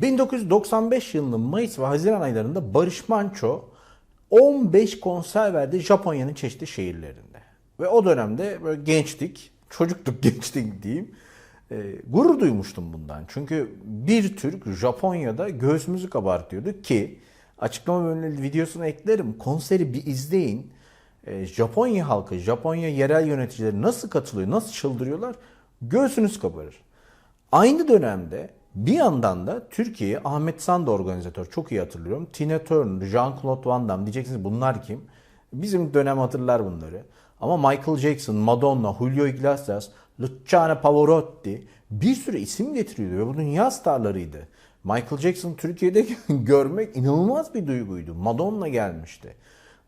1995 yılının Mayıs ve Haziran aylarında Barış Manço 15 konser verdi Japonya'nın çeşitli şehirlerinde. Ve o dönemde böyle gençtik, çocuktuk gençtik diyeyim. E, gurur duymuştum bundan. Çünkü bir Türk Japonya'da göğsümüzü kabartıyordu ki açıklama bölümünün videosunu eklerim. Konseri bir izleyin. E, Japonya halkı, Japonya yerel yöneticileri nasıl katılıyor, nasıl çıldırıyorlar göğsünüz kabarır. Aynı dönemde bir yandan da Türkiye'ye Ahmet Sand organizatör çok iyi hatırlıyorum. Tina Turner, Jean-Claude Van Damme diyeceksiniz bunlar kim? Bizim dönem hatırlar bunları. Ama Michael Jackson, Madonna, Julio Iglesias, Luciano Pavarotti bir sürü isim getiriyordu ve bu dünya starlarıydı. Michael Jackson Türkiye'de görmek inanılmaz bir duyguydu. Madonna gelmişti.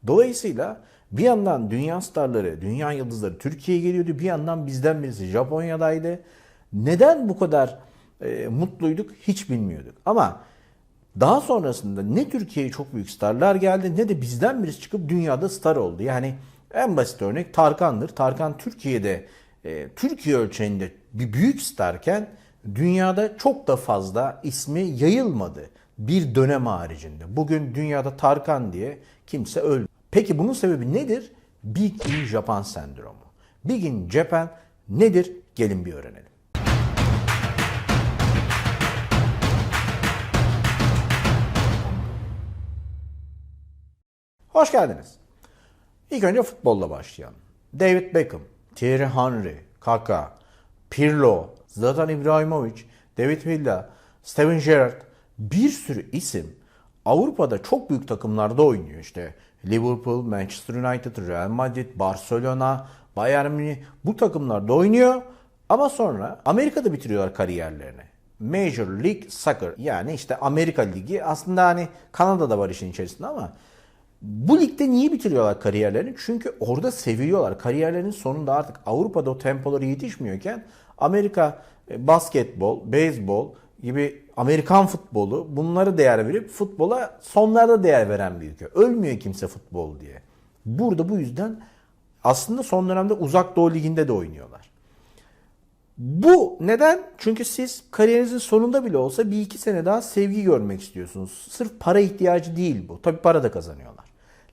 Dolayısıyla bir yandan dünya starları, dünya yıldızları Türkiye'ye geliyordu. Bir yandan bizden birisi Japonya'daydı. Neden bu kadar e, mutluyduk hiç bilmiyorduk. Ama daha sonrasında ne Türkiye'ye çok büyük starlar geldi ne de bizden birisi çıkıp dünyada star oldu. Yani en basit örnek Tarkan'dır. Tarkan Türkiye'de e, Türkiye ölçeğinde bir büyük starken dünyada çok da fazla ismi yayılmadı bir dönem haricinde. Bugün dünyada Tarkan diye kimse öldü. Peki bunun sebebi nedir? Big in Japan sendromu. Big in Japan nedir? Gelin bir öğrenelim. Hoş geldiniz. İlk önce futbolla başlayalım. David Beckham, Thierry Henry, Kaka, Pirlo, Zlatan Ibrahimovic, David Villa, Steven Gerrard bir sürü isim Avrupa'da çok büyük takımlarda oynuyor. İşte Liverpool, Manchester United, Real Madrid, Barcelona, Bayern Münih bu takımlarda oynuyor. Ama sonra Amerika'da bitiriyorlar kariyerlerini. Major League Soccer yani işte Amerika Ligi aslında hani Kanada'da var işin içerisinde ama bu ligde niye bitiriyorlar kariyerlerini? Çünkü orada seviliyorlar. Kariyerlerinin sonunda artık Avrupa'da o tempoları yetişmiyorken Amerika e, basketbol, beyzbol gibi Amerikan futbolu bunları değer verip futbola sonlarda değer veren bir ülke. Ölmüyor kimse futbol diye. Burada bu yüzden aslında son dönemde Uzak Doğu Ligi'nde de oynuyorlar. Bu neden? Çünkü siz kariyerinizin sonunda bile olsa bir iki sene daha sevgi görmek istiyorsunuz. Sırf para ihtiyacı değil bu. Tabii para da kazanıyorlar.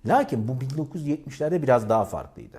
Lakin bu 1970'lerde biraz daha farklıydı.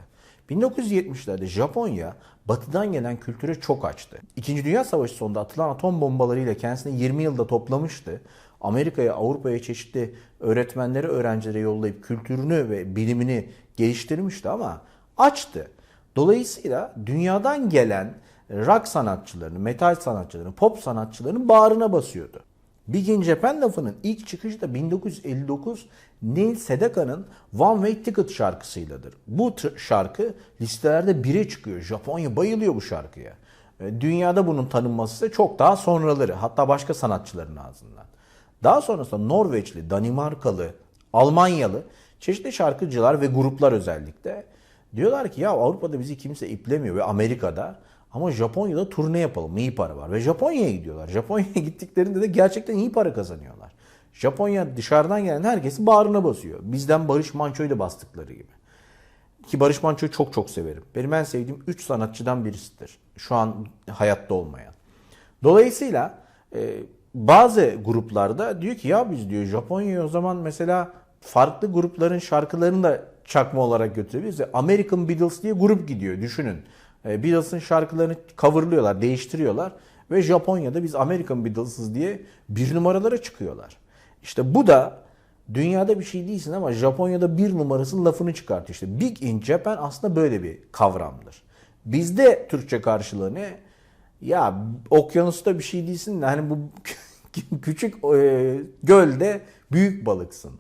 1970'lerde Japonya batıdan gelen kültüre çok açtı. İkinci Dünya Savaşı sonunda atılan atom bombalarıyla kendisini 20 yılda toplamıştı. Amerika'ya, Avrupa'ya çeşitli öğretmenleri, öğrencilere yollayıp kültürünü ve bilimini geliştirmişti ama açtı. Dolayısıyla dünyadan gelen rock sanatçılarını, metal sanatçılarını, pop sanatçılarının bağrına basıyordu. Big in Japan lafının ilk çıkışı da 1959 Neil Sedaka'nın One Way Ticket şarkısıyladır. Bu şarkı listelerde bire çıkıyor. Japonya bayılıyor bu şarkıya. E, dünyada bunun tanınması ise çok daha sonraları. Hatta başka sanatçıların ağzından. Daha sonrasında Norveçli, Danimarkalı, Almanyalı çeşitli şarkıcılar ve gruplar özellikle diyorlar ki ya Avrupa'da bizi kimse iplemiyor ve Amerika'da ama Japonya'da turne yapalım. iyi para var. Ve Japonya'ya gidiyorlar. Japonya'ya gittiklerinde de gerçekten iyi para kazanıyorlar. Japonya dışarıdan gelen herkesi bağrına basıyor. Bizden Barış Manço'yu da bastıkları gibi. Ki Barış Manço'yu çok çok severim. Benim en sevdiğim 3 sanatçıdan birisidir. Şu an hayatta olmayan. Dolayısıyla e, bazı gruplarda diyor ki ya biz diyor Japonya'ya o zaman mesela farklı grupların şarkılarını da çakma olarak götürebiliriz. American Beatles diye grup gidiyor düşünün. E, Beatles'ın şarkılarını coverlıyorlar, değiştiriyorlar ve Japonya'da biz American Beatles'ız diye bir numaralara çıkıyorlar. İşte bu da dünyada bir şey değilsin ama Japonya'da bir numarasının lafını çıkartıyor. İşte Big in Japan aslında böyle bir kavramdır. Bizde Türkçe karşılığı ne? Ya okyanusta bir şey değilsin de hani bu küçük e, gölde büyük balıksın.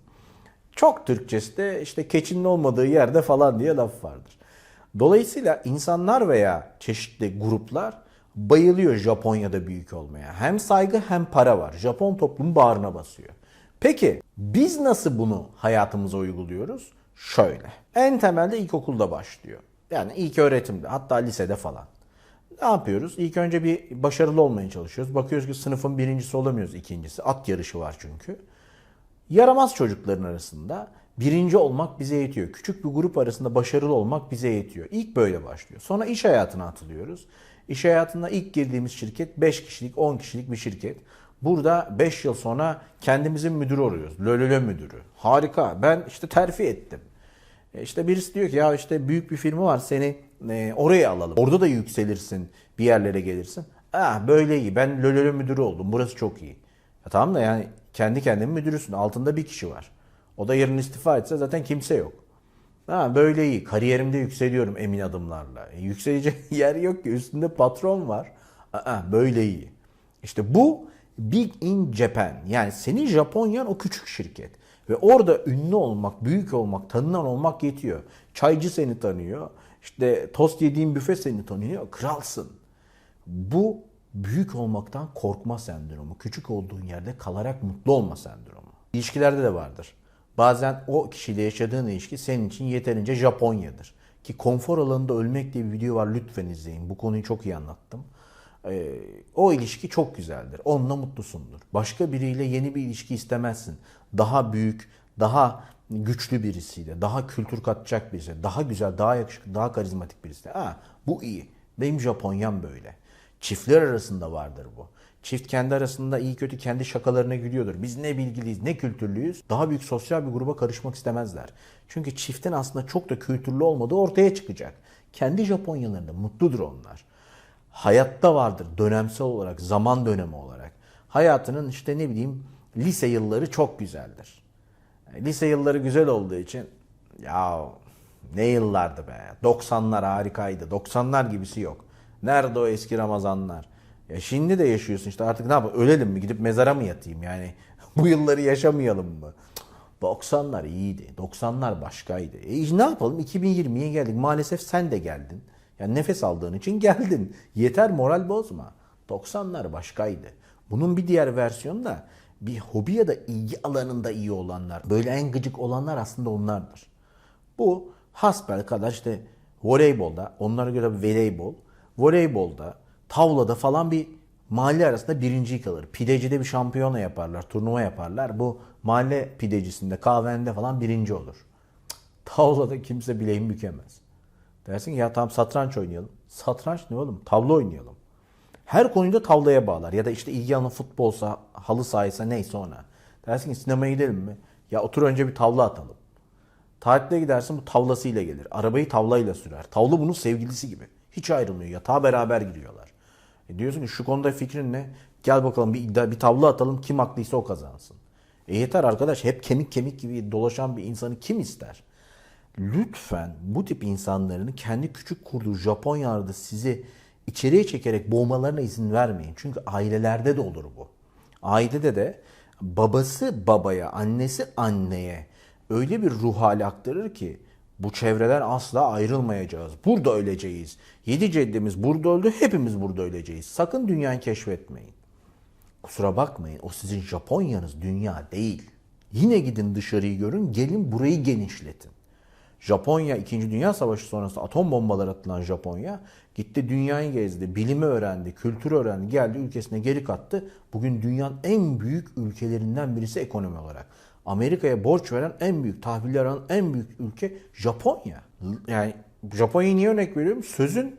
Çok Türkçesi de işte keçinin olmadığı yerde falan diye laf vardır. Dolayısıyla insanlar veya çeşitli gruplar bayılıyor Japonya'da büyük olmaya. Hem saygı hem para var. Japon toplumu bağrına basıyor. Peki biz nasıl bunu hayatımıza uyguluyoruz? Şöyle. En temelde ilkokulda başlıyor. Yani ilk öğretimde hatta lisede falan. Ne yapıyoruz? İlk önce bir başarılı olmaya çalışıyoruz. Bakıyoruz ki sınıfın birincisi olamıyoruz ikincisi. At yarışı var çünkü. Yaramaz çocukların arasında birinci olmak bize yetiyor. Küçük bir grup arasında başarılı olmak bize yetiyor. İlk böyle başlıyor. Sonra iş hayatına atılıyoruz. İş hayatında ilk girdiğimiz şirket 5 kişilik, 10 kişilik bir şirket. Burada 5 yıl sonra kendimizin müdürü oluyoruz. Lölölö müdürü. Harika. Ben işte terfi ettim. E İşte birisi diyor ki ya işte büyük bir firma var seni e, oraya alalım. Orada da yükselirsin bir yerlere gelirsin. Ah böyle iyi ben lölölö müdürü oldum burası çok iyi. Ya tamam da yani kendi kendine müdürüsün altında bir kişi var. O da yarın istifa etse zaten kimse yok. Ha, böyle iyi kariyerimde yükseliyorum emin adımlarla. E, yükselecek yer yok ki üstünde patron var. Aa, böyle iyi. İşte bu Big in Japan. Yani senin Japonyan o küçük şirket. Ve orada ünlü olmak, büyük olmak, tanınan olmak yetiyor. Çaycı seni tanıyor. İşte tost yediğin büfe seni tanıyor. Kralsın. Bu büyük olmaktan korkma sendromu. Küçük olduğun yerde kalarak mutlu olma sendromu. İlişkilerde de vardır. Bazen o kişiyle yaşadığın ilişki senin için yeterince Japonya'dır. Ki konfor alanında ölmek diye bir video var lütfen izleyin. Bu konuyu çok iyi anlattım. Ee, o ilişki çok güzeldir. Onunla mutlusundur. Başka biriyle yeni bir ilişki istemezsin. Daha büyük, daha güçlü birisiyle, daha kültür katacak birisi, daha güzel, daha yakışıklı, daha karizmatik birisi. Ha, bu iyi. Benim Japonyam böyle. Çiftler arasında vardır bu. Çift kendi arasında iyi kötü kendi şakalarına gülüyordur. Biz ne bilgiliyiz, ne kültürlüyüz. Daha büyük sosyal bir gruba karışmak istemezler. Çünkü çiftin aslında çok da kültürlü olmadığı ortaya çıkacak. Kendi Japonyalarında mutludur onlar. Hayatta vardır dönemsel olarak, zaman dönemi olarak. Hayatının işte ne bileyim lise yılları çok güzeldir. Lise yılları güzel olduğu için ya ne yıllardı be. 90'lar harikaydı. 90'lar gibisi yok. Nerede o eski Ramazanlar? Ya şimdi de yaşıyorsun işte artık ne yapalım ölelim mi gidip mezara mı yatayım yani bu yılları yaşamayalım mı? 90'lar iyiydi. 90'lar başkaydı. E ne yapalım 2020'ye geldik. Maalesef sen de geldin. Yani nefes aldığın için geldin. Yeter moral bozma. 90'lar başkaydı. Bunun bir diğer versiyonu da bir hobi ya da ilgi alanında iyi olanlar. Böyle en gıcık olanlar aslında onlardır. Bu hasbel kadar işte voleybolda, onlara göre voleybol, voleybolda, tavlada falan bir mahalle arasında birinci kalır. Pidecide bir şampiyona yaparlar, turnuva yaparlar. Bu mahalle pidecisinde, kahvende falan birinci olur. Tavlada kimse bileğini bükemez. Dersin ki ya tamam satranç oynayalım. Satranç ne oğlum? Tavla oynayalım. Her konuyu tavlaya bağlar. Ya da işte ilgi alanı futbolsa, halı sahaysa neyse ona. Dersin ki sinemaya gidelim mi? Ya otur önce bir tavla atalım. Tatile gidersin bu tavlasıyla gelir. Arabayı tavlayla sürer. Tavla bunun sevgilisi gibi. Hiç ayrılmıyor. Yatağa beraber giriyorlar. E diyorsun ki şu konuda fikrin ne? Gel bakalım bir iddia, bir tavla atalım. Kim haklıysa o kazansın. E yeter arkadaş. Hep kemik kemik gibi dolaşan bir insanı kim ister? Lütfen bu tip insanların kendi küçük kurduğu Japonya'da sizi içeriye çekerek boğmalarına izin vermeyin. Çünkü ailelerde de olur bu. Ailede de babası babaya, annesi anneye öyle bir ruh hali aktarır ki bu çevreden asla ayrılmayacağız. Burada öleceğiz. Yedi ceddimiz burada öldü, hepimiz burada öleceğiz. Sakın dünyayı keşfetmeyin. Kusura bakmayın o sizin Japonya'nız dünya değil. Yine gidin dışarıyı görün, gelin burayı genişletin. Japonya 2. Dünya Savaşı sonrası atom bombaları atılan Japonya gitti dünyayı gezdi, bilimi öğrendi, kültürü öğrendi, geldi ülkesine geri kattı. Bugün dünyanın en büyük ülkelerinden birisi ekonomi olarak. Amerika'ya borç veren en büyük, tahviller alan en büyük ülke Japonya. Yani Japonya'yı niye örnek veriyorum? Sözün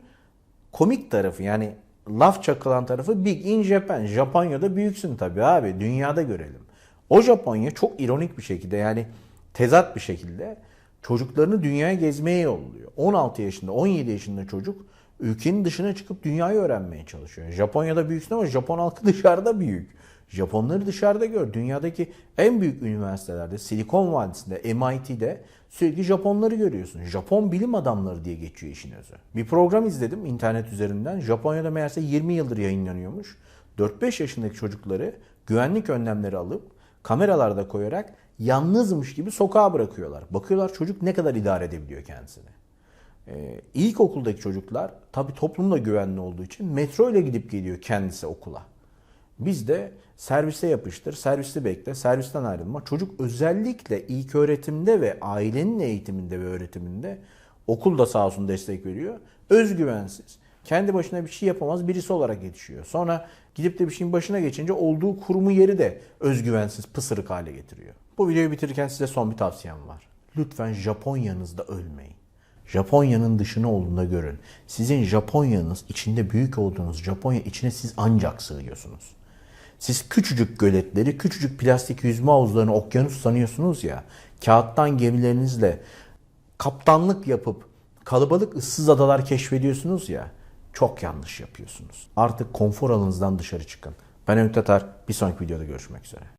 komik tarafı yani laf çakılan tarafı Big in Japan. Japonya'da büyüksün tabii abi. Dünyada görelim. O Japonya çok ironik bir şekilde yani tezat bir şekilde çocuklarını dünyaya gezmeye yolluyor. 16 yaşında, 17 yaşında çocuk ülkenin dışına çıkıp dünyayı öğrenmeye çalışıyor. Japonya'da büyüksün ama Japon halkı dışarıda büyük. Japonları dışarıda gör. Dünyadaki en büyük üniversitelerde, Silikon Vadisi'nde, MIT'de sürekli Japonları görüyorsun. Japon bilim adamları diye geçiyor işin özü. Bir program izledim internet üzerinden. Japonya'da meğerse 20 yıldır yayınlanıyormuş. 4-5 yaşındaki çocukları güvenlik önlemleri alıp kameralarda koyarak yalnızmış gibi sokağa bırakıyorlar. Bakıyorlar çocuk ne kadar idare edebiliyor kendisini. Ee, ilkokuldaki çocuklar tabi toplumda güvenli olduğu için metro ile gidip geliyor kendisi okula. Biz de servise yapıştır, serviste bekle, servisten ayrılma. Çocuk özellikle ilk öğretimde ve ailenin eğitiminde ve öğretiminde okul da sağ olsun destek veriyor. Özgüvensiz. Kendi başına bir şey yapamaz birisi olarak yetişiyor. Sonra gidip de bir şeyin başına geçince olduğu kurumu yeri de özgüvensiz, pısırık hale getiriyor. Bu videoyu bitirirken size son bir tavsiyem var. Lütfen Japonya'nızda ölmeyin. Japonya'nın dışını olduğunda görün. Sizin Japonya'nız içinde büyük olduğunuz Japonya içine siz ancak sığıyorsunuz. Siz küçücük göletleri, küçücük plastik yüzme havuzlarını okyanus sanıyorsunuz ya. Kağıttan gemilerinizle kaptanlık yapıp kalabalık ıssız adalar keşfediyorsunuz ya. Çok yanlış yapıyorsunuz. Artık konfor alanınızdan dışarı çıkın. Ben Ümit Tatar. Bir sonraki videoda görüşmek üzere.